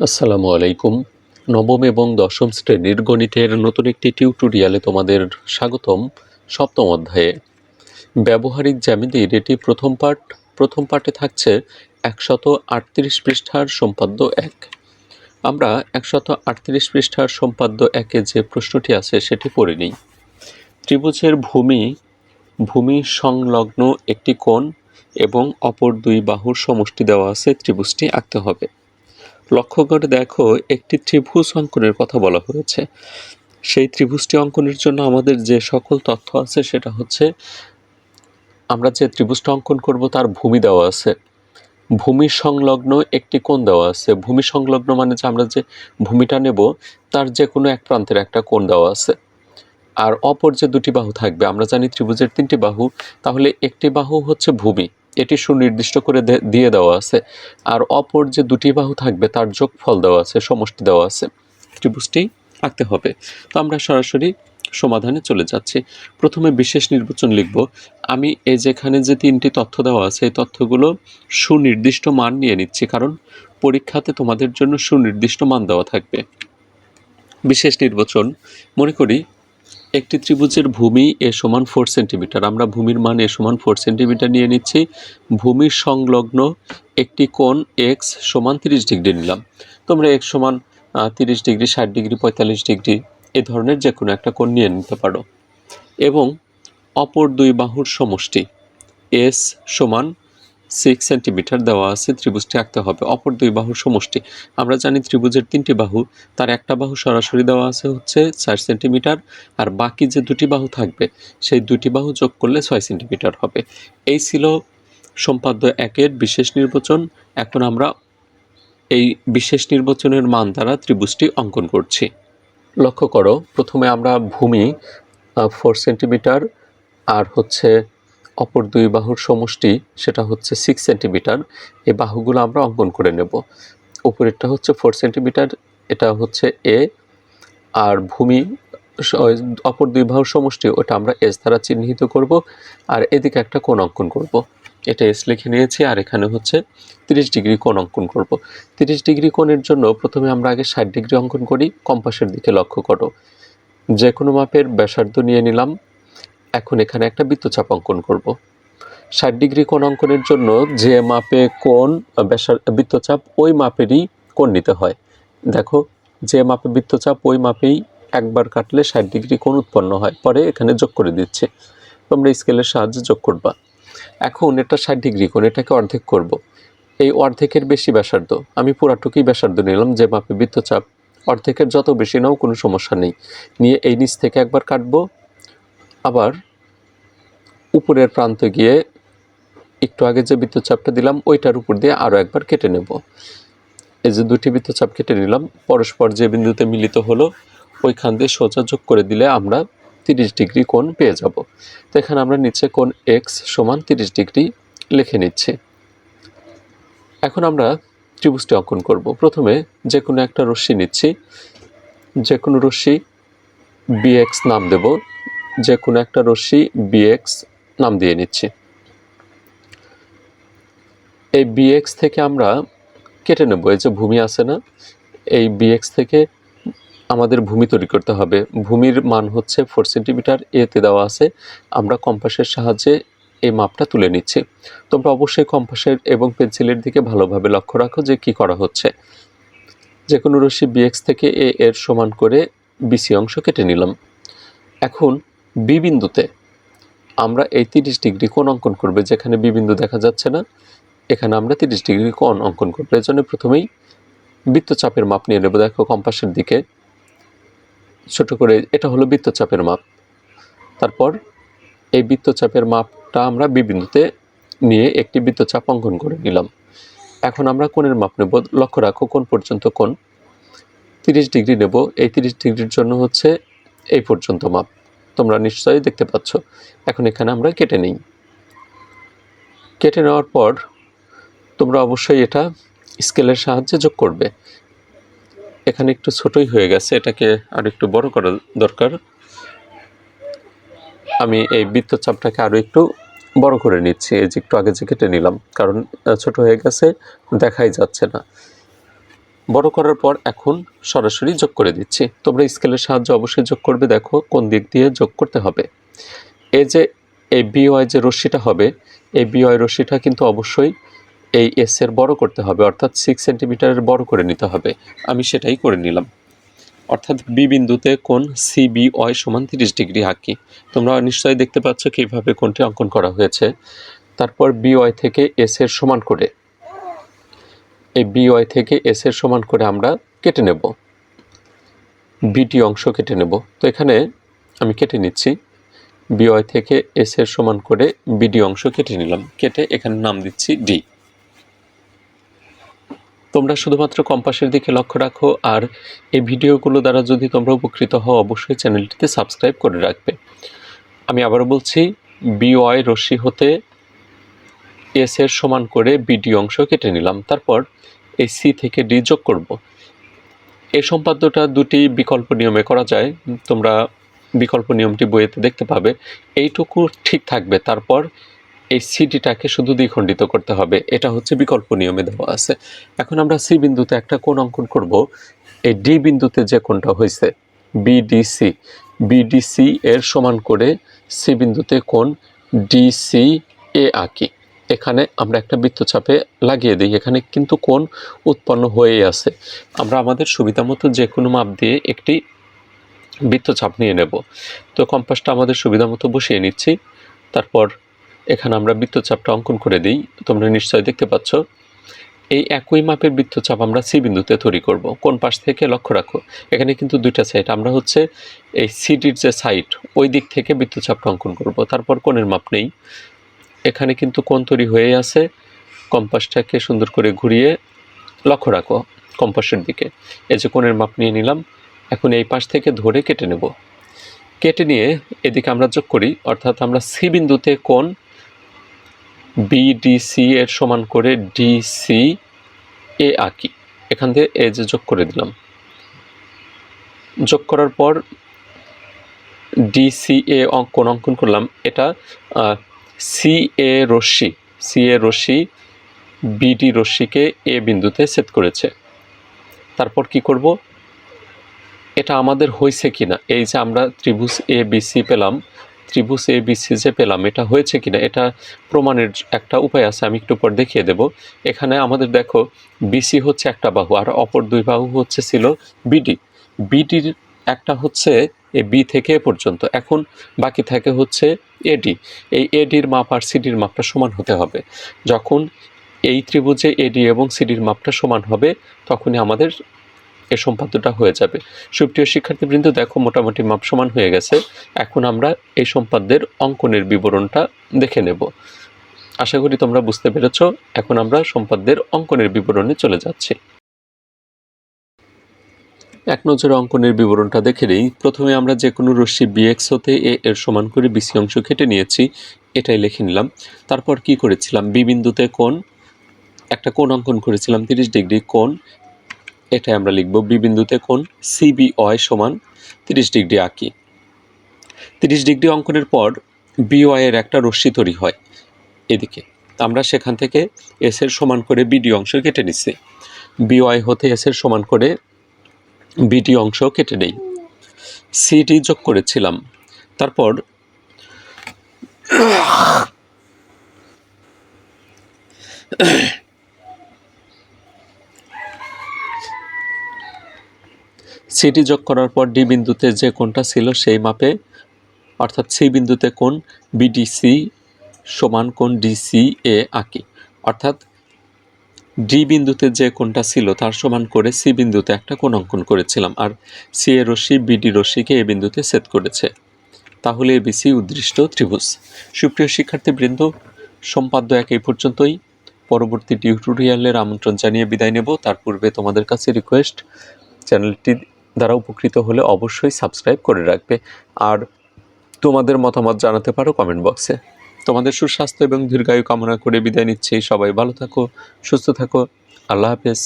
আসসালামু আলাইকুম। নবম এবং দশম শ্রেণির গণিতের নতুন একটি টিউটোরিয়ালে তোমাদের স্বাগতম সপ্তম অধ্যায়ে। ব্যবহারিক জ্যামিতির এটি প্রথম পাঠ। প্রথম পাঠে থাকছে একশত আটত্রিশ পৃষ্ঠার সম্পাদ্য এক। আমরা একশত আটত্রিশ পৃষ্ঠার সম্পাদ্য একে যে প্রশ্নটি আছে সেটি পড়ে নিই। ত্রিভুজের ভূমি ভূমি সংলগ্ন একটি কোণ এবং অপর দুই বাহুর সমষ্টি দেওয়া আছে, ত্রিভুজটি আঁকতে হবে। লক্ষ্য করে দেখো, একটি ত্রিভুজ অঙ্কনের কথা বলা হয়েছে। সেই ত্রিভুজটি অঙ্কনের জন্য আমাদের যে সকল তথ্য আছে, সেটা হচ্ছে আমরা যে ত্রিভুজটা অঙ্কন করব, তার ভূমি দেওয়া আছে। ভূমি সংলগ্ন একটি কোণ দেওয়া আছে। ভূমি সংলগ্ন মানে যে আমরা যে ভূমিটা নেব, তার যে কোনো এক প্রান্তের একটা কোণ দেওয়া আছে। আর অপর যে দুটি বাহু থাকবে, আমরা জানি ত্রিভুজের তিনটি বাহু, তাহলে একটি বাহু হচ্ছে ভূমি। এটি সুনির্দিষ্ট করে দিয়ে দেওয়া আছে। আর অপর যে দুটি বাহু থাকবে, তার যোগফল দেওয়া আছে, সমষ্টি দেওয়া আছে। ত্রিভুজটি আঁকতে হবে। তো আমরা সরাসরি সমাধানে চলে যাচ্ছি। প্রথমে বিশেষ নির্বাচন লিখব। আমি এই যেখানে যে তিনটি তথ্য দেওয়া আছে, এই তথ্যগুলো সুনির্দিষ্ট মান নিয়ে নিচ্ছি, কারণ পরীক্ষাতে তোমাদের জন্য সুনির্দিষ্ট মান দেওয়া থাকবে। বিশেষ নির্বাচন, মনে করি একটি ত্রিভুজের ভূমি এ সমান ফোর সেন্টিমিটার আমরা ভূমির মান এ সমান ফোর সেন্টিমিটার নিয়ে নিচ্ছি। ভূমির সংলগ্ন একটি কোণ এক্স সমান তিরিশ ডিগ্রি নিলাম। তোমরা এক্স সমান তিরিশ ডিগ্রি, ষাট ডিগ্রি, পঁয়তাল্লিশ ডিগ্রি এ ধরনের যে কোনো একটা কোণ নিয়ে নিতে পারো। এবং অপর দুই বাহুর সমষ্টি এস সমান সিক্স সেন্টিমিটার দেওয়া আছে, ত্রিভুজটি আঁকতে হবে। অপর দুই বাহুর সমষ্টি। আমরা জানি ত্রিভুজের তিনটি বাহু, তার একটা বাহু সরাসরি দেওয়া আছে হচ্ছে চার সেন্টিমিটার আর বাকি যে দুটি বাহু থাকবে, সেই দুটি বাহু যোগ করলে ছয় সেন্টিমিটার হবে। এই ছিল সম্পাদ্য একের বিশেষ নির্বাচন। এখন আমরা এই বিশেষ নির্বাচনের মান দ্বারা ত্রিভুজটি অঙ্কন করছি। লক্ষ্য করো, প্রথমে আমরা ভূমি ফোর সেন্টিমিটার আর হচ্ছে অপর দুই বাহুর সমষ্টি সেটা হচ্ছে সিক্স সেন্টিমিটার এই বাহুগুলো আমরা অঙ্কন করে নেব। উপরেরটা হচ্ছে ফোর সেন্টিমিটার এটা হচ্ছে এ আর ভূমি অপর দুই বাহুর সমষ্টি, ওটা আমরা এস দ্বারা চিহ্নিত করব। আর এদিকে একটা কোণ অঙ্কন করব। এটা এস লিখে নিয়েছি, আর এখানে হচ্ছে তিরিশ ডিগ্রি কোণ অঙ্কন করব। তিরিশ ডিগ্রি কোণের জন্য প্রথমে আমরা আগে ষাট ডিগ্রি অঙ্কন করি, কম্পাসের দিকে লক্ষ্য করো। যে কোনো মাপের ব্যাসার্ধ নিয়ে নিলাম। এখন এখানে একটা বৃত্তচাপ অঙ্কন করব। ষাট ডিগ্রি কোণ অঙ্কনের জন্য যে মাপে কোণ বৃত্তচাপ ওই মাপেরই কোণ নিতে হয়। দেখো, যে মাপে বৃত্তচাপ ওই মাপেই একবার কাটলে ষাট ডিগ্রি কোণ উৎপন্ন হয়। পরে এখানে যোগ করে দিচ্ছে। তোমরা স্কেলের সাহায্যে যোগ করবা। এখন এটা ষাট ডিগ্রি কোণ, এটাকে অর্ধেক করব। এই অর্ধেকের বেশি ব্যাসার্ধ, আমি পুরাটুকুই ব্যাসার্ধ নিলাম, যে মাপে বৃত্তচাপ অর্ধেকের যত বেশি নাও কোনো সমস্যা নেই। নিয়ে এই নিচ থেকে একবার কাটবো। আবার উপরের প্রান্তে গিয়ে একটু আগে যে বৃত্তচাপটা দিলাম, ওইটার উপর দিয়ে আরও একবার কেটে নেব। এই যে দুটি বৃত্তচাপ কেটে নিলাম, পরস্পর যে বিন্দুতে মিলিত হলো, ওইখান দিয়ে সোজা যোগ করে দিলে আমরা তিরিশ ডিগ্রি কোণ পেয়ে যাব। তো এখানে আমরা নিচে কোণ এক্স সমান তিরিশ ডিগ্রি লিখে নিচ্ছি। এখন আমরা ত্রিভুজটি অঙ্কন করব। প্রথমে যে কোনো একটা রশ্মি নিচ্ছি। যে কোনো রশ্মি বিএক্স নাম দেব। যে কোনো একটা রশ্মি বিএক্স নাম দিয়ে নিচ্ছি। এই বিএক্স থেকে আমরা কেটে নেব। এই যে ভূমি আছে না, এই বিএক্স থেকে আমাদের ভূমি তৈরি করতে হবে। ভূমির মান হচ্ছে ফোর সেন্টিমিটার এতে দেওয়া আছে। আমরা কম্পাসের সাহায্যে এই মাপটা তুলে নিচ্ছি। তোমরা অবশ্যই কম্পাসের এবং পেন্সিলের দিকে ভালোভাবে লক্ষ্য রাখো যে কি করা হচ্ছে। যে কোনো রশ্মি বিএক্স থেকে এ এর সমান করে বিসি অংশ কেটে নিলাম। এখন বি বিন্দুতে আমরা এই তিরিশ ডিগ্রি কোণ অঙ্কন করবে, যেখানে বি বিন্দু দেখা যাচ্ছে না, এখানে আমরা তিরিশ ডিগ্রি কোণ অঙ্কন করব। এর জন্য প্রথমেই বৃত্তচাপের মাপ নিয়ে নেব। দেখো কম্পাসের দিকে ছোট করে এটা হলো বৃত্তচাপের মাপ। তারপর এই বৃত্তচাপের মাপটা আমরা বি বিন্দুতে নিয়ে একটি বৃত্তচাপ অঙ্কন করে নিলাম। এখন আমরা কোণের মাপ নেব। লক্ষ্য রাখো কোন পর্যন্ত কোণ। তিরিশ ডিগ্রি নেব। এই তিরিশ ডিগ্রির জন্য হচ্ছে এই পর্যন্ত মাপ। তোমরা নিশ্চয়ই দেখতে পাচ্ছ। এখন এখানে আমরা কেটে নিই। কেটে নেওয়ার পর তোমরা অবশ্যই এটা স্কেলের সাহায্যে যোগ করবে। এখানে একটু ছোটই হয়ে গেছে, এটাকে আর একটু বড় করা দরকার। আমি এই বৃত্তচাপটাকে আরও একটু বড় করে নিচ্ছি, এই যে একটু আগে যে কেটে নিলাম, কারণ ছোট হয়ে গেছে, দেখাই যাচ্ছে না। বড় করার পর এখন সরাসরি যোগ করে দিচ্ছি। তোমরা স্কেলের সাহায্যে অবশ্যই যোগ করবে। দেখো কোন দিক দিয়ে যোগ করতে হবে। এই যে এই বিওয়াই যে রশ্মিটা হবে, এই বিওয়াই রশ্মিটা কিন্তু অবশ্যই এই এস এর বড় করতে হবে, অর্থাৎ সিক্স সেন্টিমিটারের বড় করে নিতে হবে। আমি সেটাই করে নিলাম। অর্থাৎ বি বিন্দুতে কোন সি বি সিবিওয়াই সমান তিরিশ ডিগ্রি আঁকি তোমরা নিশ্চয়ই দেখতে পাচ্ছ কীভাবে কোনটি অঙ্কন করা হয়েছে। তারপর বি ওয়াই থেকে এস এর সমান করে এই বিওয়াই থেকে এস এর সমান করে আমরা কেটে নেব। বিটি অংশ কেটে নেব। তো এখানে আমি কেটে নিচ্ছি। বিওয়াই থেকে এস এর সমান করে বিডি অংশ কেটে নিলাম। কেটে এখানে নাম দিচ্ছি ডি তোমরা শুধুমাত্র কম্পাসের দিকে লক্ষ্য রাখো আর এই ভিডিওগুলো দ্বারা যদি তোমরা উপকৃত হও, অবশ্যই চ্যানেলটিতে সাবস্ক্রাইব করে রাখবে। আমি আবারও বলছি বিওয়াই রশ্মি হতে এস এর সমান করে বিডি অংশ কেটে নিলাম। তারপর এই সি থেকে ডি যোগ করব। এই সম্পাদ্যটা দুটি বিকল্প নিয়মে করা যায়। তোমরা বিকল্প নিয়মটি বইয়েতে দেখতে পাবে। এইটুকু ঠিক থাকবে। তারপর এই সিডিটাকে শুধু দ্বিখণ্ডিত করতে হবে। এটা হচ্ছে বিকল্প নিয়মে দেওয়া আছে। এখন আমরা সি বিন্দুতে একটা কোণ অঙ্কন করব। এই ডি বিন্দুতে যে কোণটা হয়েছে বিডিসি বিডিসি এর সমান করে সি বিন্দুতে কোণ ডিসি এ আঁকি। এখানে আমরা একটা বৃত্তচাপে লাগিয়ে দিই। এখানে কিন্তু কোণ উৎপন্ন হয়েই আছে। আমরা আমাদের সুবিধা মতো যে কোনো মাপ দিয়ে একটি বৃত্তচাপ নিয়ে নেব। তো কম্পাসটা আমাদের সুবিধা মতো বসিয়ে নিচ্ছি। তারপর এখানে আমরা বৃত্তচাপটা অঙ্কন করে দিই। তোমরা নিশ্চয়ই দেখতে পাচ্ছ, এই একই মাপের বৃত্তচাপ আমরা সি বিন্দুতে তৈরি করব। কোন পাশ থেকে লক্ষ্য রাখো, এখানে কিন্তু দুইটা সাইড। আমরা হচ্ছে এই সিডির যে সাইড, ওই দিক থেকে বৃত্তচাপটা অঙ্কন করব। তারপর কোণের মাপ নেই। এখানে কিন্তু কোন তৈরি হয়ে আছে। কম্পাসটাকে সুন্দর করে ঘুরিয়ে লক্ষ্য রাখো কম্পাসের দিকে। এই যে কোণের মাপ নিয়ে নিলাম, এখন এই পাশ থেকে ধরে কেটে নেব। কেটে নিয়ে এদিকে আমরা যোগ করি, অর্থাৎ আমরা সি বিন্দুতে কোণ বিডিসি এর সমান করে ডিসি এ আঁকি। এখান থেকে এ যে যোগ করে দিলাম। যোগ করার পর ডিসি এ অঙ্কন অঙ্কন করলাম। এটা সি এ রশ্মি সি এ রশ্মি বিডি রশ্মিকে এ বিন্দুতে সেট করেছে। তারপর কি করব? এটা আমাদের হয়েছে কিনা? এই যে আমরা ত্রিভুজ এ বিসি পেলাম, ত্রিভুজ এ বিসি যে পেলাম, এটা হয়েছে কিনা? এটা প্রমাণের একটা উপায় আছে, আমি একটু পর দেখিয়ে দেব। এখানে আমাদের দেখো বিসি হচ্ছে একটা বাহু, আর অপর দুই বাহু হচ্ছে ছিল বিডি বিডির একটা হচ্ছে এ বি থেকে এ পর্যন্ত। এখন বাকি থাকে হচ্ছে এডি এই এডির মাপ আর সিডির মাপটা সমান হতে হবে। যখন এই ত্রিভুজে এডি এবং সিডির মাপটা সমান হবে, তখনই আমাদের এ সম্পাদ্যটা হয়ে যাবে। সুপ্রিয় শিক্ষার্থীবৃন্দ, দেখো মোটামুটি মাপ সমান হয়ে গেছে। এখন আমরা এই সম্পাদ্যের অঙ্কনের বিবরণটা দেখে নেব। আশা করি তোমরা বুঝতে পেরেছ। এখন আমরা সম্পাদ্যের অঙ্কনের বিবরণে চলে যাচ্ছি। এক নজরে অঙ্কনের বিবরণটা দেখে নিই। প্রথমে আমরা যে কোনো রশ্মি বিএক্স হতে এ এর সমান করে বিসি অংশ কেটে নিয়েছি, এটাই লিখে নিলাম। তারপর কি করেছিলাম? বি বিন্দুতে কোণ, একটা কোণ অঙ্কন করেছিলাম, তিরিশ ডিগ্রি কোণ, এটাই আমরা লিখব। বি বিন্দুতে কোণ সিবি অয় সমান তিরিশ ডিগ্রি আঁকি। তিরিশ ডিগ্রি অঙ্কনের পর বিওয়াই এর একটা রশ্মি তৈরি হয় এদিকে। আমরা সেখান থেকে এস এর সমান করে বিডি অংশ কেটে নিচ্ছি বিওয়াই হতে এস এর সমান করে বিডি অংশ কেটে নেই। সিটি যোগ করেছিলাম। তারপর সিটি যোগ করার পর ডি বিন্দুতে যে কোনটা ছিল সেই মাপে, অর্থাৎ সি বিন্দুতে কোণ বিডিসি সমান কোণ ডিসি এ আঁকি। অর্থাৎ ডি বিন্দুতে যে কোণটা ছিল তার সমান করে সি বিন্দুতে একটা কোণ অঙ্কন করেছিলাম, আর সি এ রশ্মি বিডি রশ্মিকে এ বিন্দুতে সেট করেছে। তাহলে এ এবিসি উদ্দৃষ্ট ত্রিভুজ। সুপ্রিয় শিক্ষার্থীবৃন্দ, সম্পাদ্য এক এই পর্যন্তই। পরবর্তী টিউটোরিয়ালের আমন্ত্রণ জানিয়ে বিদায় নেব। তার পূর্বে তোমাদের কাছে রিকোয়েস্ট চ্যানেলটি দ্বারা উপকৃত হলে অবশ্যই সাবস্ক্রাইব করে রাখবে। আর তোমাদের মতামত জানাতে পারো কমেন্ট বক্সে তোমাদের সুস্বাস্থ্য এবং দীর্ঘায়ু কামনা করে বিদায় নিচ্ছি। সবাই ভালো থাকো, সুস্থ থাকো। আল্লাহ হাফেজ।